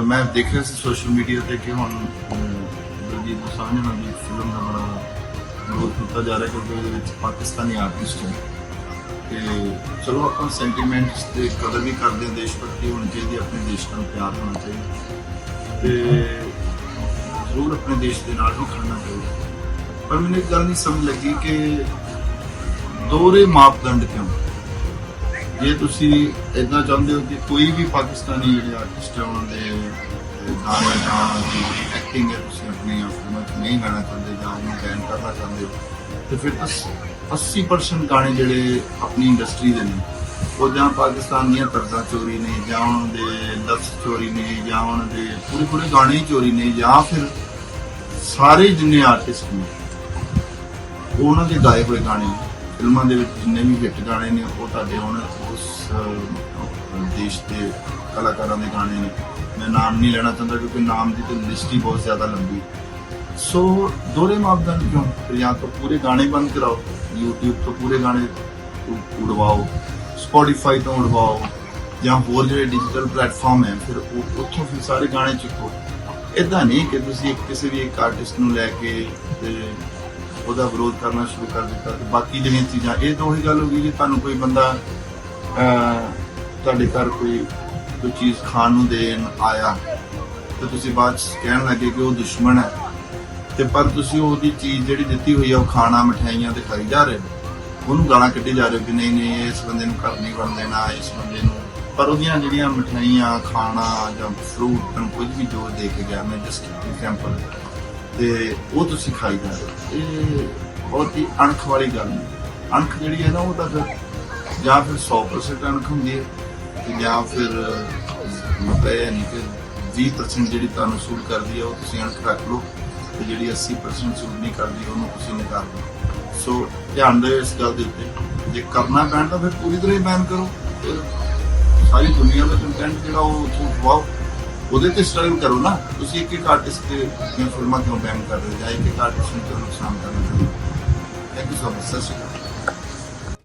ਮੈਂ ਦੇਖਿਆ ਸੀ social media ਤੇ ਕਿ ਹੁਣ ਦਲਜੀਤ ਦੋਸਾਂਝ ਨਾਲ ਦੀ ਫਿਲਮ ਦਾ ਬੜਾ ਵਿਰੋਧ ਕੀਤਾ ਜਾ ਰਿਹਾ ਕਿਉਂਕਿ ਉਹਦੇ ਵਿੱਚ ਪਾਕਿਸਤਾਨੀ ਆਰਟਿਸਟ ਹੈ। ਤੇ ਚਲੋ ਆਪਾਂ ਸੈਂਟੀਮੈਂਟਸ ਤੇ ਕਦਰ ਵੀ ਕਰਦੇ ਹਾਂ ਦੇਸ਼ ਪ੍ਰਤੀ ਹੋਣੀ ਚਾਹੀਦੀ, ਆਪਣੇ ਦੇਸ਼ ਨਾਲ ਪਿਆਰ ਹੋਣਾ ਚਾਹੀਦਾ। ਤੇ ਜ਼ਰੂਰ ਆਪਣੇ ਦੇਸ਼ ਦੇ ਨਾਲ ਵੀ ਖੜਨਾ ਚਾਹੀਦਾ। ਪਰ ਮੈਨੂੰ ਇੱਕ ਗੱਲ ਨਹੀਂ ਸਮਝ ਲੱਗੀ ਕਿ ਦੋਹਰੇ ਮਾਪਦੰਡ ਕਿਉਂ? ਜੇ ਤੁਸੀਂ ਇਦਾਂ ਚਾਹੁੰਦੇ ਹੋ ਕਿ ਕੋਈ ਵੀ ਪਾਕਿਸਤਾਨੀ ਜਿਹੜੇ ਆਰਟਿਸਟ ਹੈ ਉਹਨਾਂ ਦੇ ਗਾਣੇ ਜਾਂ ਦੀ ਐਕਟਿੰਗ ਹੈ, ਤੁਸੀਂ ਆਪਣੀ ਫਿਲਮਾਂ 'ਚ ਨਹੀਂ ਗਾਣਾ ਚਾਹੁੰਦੇ ਜਾਂ ਉਹਨੂੰ ਬੈਨ ਕਰਨਾ ਚਾਹੁੰਦੇ ਹੋ, ਤੇ ਫਿਰ ਤਾਂ 80% ਗਾਣੇ ਜਿਹੜੇ ਆਪਣੀ ਇੰਡਸਟਰੀ ਦੇ ਨੇ, ਉਹ ਜਾਂ ਪਾਕਿਸਤਾਨ ਦੀਆਂ ਤਰਜ਼ਾਂ ਚੋਰੀ ਨੇ, ਜਾਂ ਉਹਨਾਂ ਦੇ ਲਫ਼ਜ਼ ਚੋਰੀ ਨੇ, ਜਾਂ ਉਹਨਾਂ ਦੇ ਪੂਰੇ ਪੂਰੇ ਗਾਣੇ ਹੀ ਚੋਰੀ ਨੇ, ਜਾਂ ਫਿਰ ਸਾਰੇ ਜਿੰਨੇ ਆਰਟਿਸਟ ਨੇ ਉਹਨਾਂ ਦੇ ਗਾਏ ਹੋਏ ਗਾਣੇ ਫਿਲਮਾਂ ਦੇ ਵਿੱਚ ਜਿੰਨੇ ਵੀ ਹਿੱਟ ਗਾਣੇ ਨੇ, ਉਹ ਤੁਹਾਡੇ ਹੁਣ ਉਸ ਦੇਸ਼ ਦੇ ਕਲਾਕਾਰਾਂ ਦੇ ਗਾਣੇ ਨੇ। ਮੈਂ ਨਾਮ ਨਹੀਂ ਲੈਣਾ ਚਾਹੁੰਦਾ ਕਿਉਂਕਿ ਨਾਮ ਦੀ ਤਾਂ ਲਿਸਟ ਹੀ ਬਹੁਤ ਜ਼ਿਆਦਾ ਲੰਬੀ। ਸੋ ਦੋਹਰੇ ਮਾਪਦੰਡ ਕਿਉਂ? ਫਿਰ ਜਾਂ ਤਾਂ ਪੂਰੇ ਗਾਣੇ ਬੰਦ ਕਰਾਓ, YouTube ਤੋਂ ਪੂਰੇ ਗਾਣੇ ਉ- ਉਡਵਾਓ, Spotify ਤੋਂ ਉਡਵਾਓ, ਜਾਂ ਹੋਰ ਜਿਹੜੇ ਡਿਜੀਟਲ ਪਲੇਟਫਾਰਮ ਹੈ, ਫਿਰ ਉੱਥੋਂ ਫਿਰ ਸਾਰੇ ਗਾਣੇ ਚੁੱਕੋ। ਇਦਾਂ ਨਹੀਂ ਕਿ ਤੁਸੀਂ ਇੱਕ ਕਿਸੇ ਵੀ ਇੱਕ ਆਰਟਿਸਟ ਨੂੰ ਲੈ ਕੇ ਤੇ ਉਹਦਾ ਵਿਰੋਧ ਕਰਨਾ ਸ਼ੁਰੂ ਕਰ ਦਿੱਤਾ ਤੇ ਬਾਕੀ ਜਿਹੜੀਆਂ ਚੀਜ਼ਾਂ, ਇਹ ਤਾਂ ਉਹੀ ਗੱਲ ਹੋ ਗਈ ਜੇ ਤੁਹਾਨੂੰ ਕੋਈ ਬੰਦਾ ਤੁਹਾਡੇ ਘਰ ਕੋਈ ਕੋਈ ਚੀਜ਼ ਖਾਣ ਨੂੰ ਦੇਣ ਆਇਆ, ਤੇ ਤੁਸੀਂ ਬਾਅਦ ਚ ਕਹਿਣ ਲੱਗੇ ਕਿ ਉਹ ਦੁਸ਼ਮਣ ਹੈ। ਤੇ ਪਰ ਤੁਸੀਂ ਉਹਦੀ ਚੀਜ਼ ਜਿਹੜੀ ਦਿੱਤੀ ਹੋਈ ਆ, ਉਹ ਖਾਣਾ, ਮਠਿਆਈਆਂ ਤੇ ਖਾਈ ਜਾ ਰਹੇ ਹੋ। ਉਹਨੂੰ ਗਾਲਾਂ ਕੱਢੀ ਜਾ ਰਹੇ ਹੋ ਕਿ ਨਹੀਂ ਨਹੀਂ, ਇਸ ਬੰਦੇ ਨੂੰ ਘਰ ਨਹੀਂ ਬਣ ਦੇਣਾ, ਇਸ ਬੰਦੇ ਨੂੰ। ਪਰ ਉਹਦੀਆਂ ਜਿਹੜੀਆਂ ਮਠਿਆਈਆਂ, ਖਾਣਾ ਜਾਂ ਫਰੂਟ ਨੂੰ ਕੁਝ ਵੀ ਜੋ ਦੇ ਕੇ ਗਿਆ, ਮੈਂ ਜਸਟ ਐਗਜ਼ਾਮਪਲ ਤੇ ਉਹ ਤੁਸੀਂ ਖਾਈ ਜਾ ਇਹ ਬਹੁਤ ਹੀ ਅਣਖ ਵਾਲੀ ਗੱਲ ਹੈ। ਅਣਖ ਜਿਹੜੀ ਹੈ ਨਾ, ਉਹ ਤਾਂ ਫਿਰ ਜਾਂ ਫਿਰ 100% ਅਣਖ ਹੁੰਦੀ ਹੈ ਤੇ ਜਾਂ ਫਿਰ ਮਤਲਬ ਇਹ ਨਹੀਂ ਕਿ 20% ਜਿਹੜੀ ਤੁਹਾਨੂੰ ਸੂਟ ਕਰਦੀ ਹੈ, ਉਹ ਤੁਸੀਂ ਅਣਖ ਰੱਖ ਲਓ ਤੇ ਜਿਹੜੀ 80% ਸੂਟ ਨਹੀਂ ਕਰਦੀ, ਉਹਨੂੰ ਤੁਸੀਂ ਨਿਕਾਲ ਦਿਓ ਸੋ ਧਿਆਨ ਦਿਓ ਇਸ ਗੱਲ ਦੇ ਉੱਤੇ। ਜੇ ਕਰਨਾ ਪੈਣ ਤਾਂ ਫਿਰ ਪੂਰੀ ਤਰ੍ਹਾਂ ਹੀ ਬੈਨ ਕਰੋ। ਫਿਰ ਸਾਰੀ ਦੁਨੀਆ ਦਾ ਕੰਟੈਂਟ ਜਿਹੜਾ ਉਹ ਉੱਥੋਂ ਖਵਾਓ ਉਹਦੇ ਤੇ ਸਟਰਗਲ ਕਰੋ ਨਾ। ਤੁਸੀਂ ਇੱਕ ਇੱਕ ਆਰਟਿਸਟ ਦੀਆਂ ਫਿਲਮਾਂ ਕਿਉਂ ਬੈਨ ਕਰ ਰਹੇ ਹੋ ਜਾਂ ਇੱਕ ਇੱਕ ਆਰਟਿਸਟ ਨੂੰ ਕਿਉਂ ਨੁਕਸਾਨ ਕਰ ਰਹੇ ਹੋ? ਥੈਂਕ ਯੂ ਸੋ ਮਚ ਸਤਿ ਸ਼੍ਰੀ ਅਕਾਲ।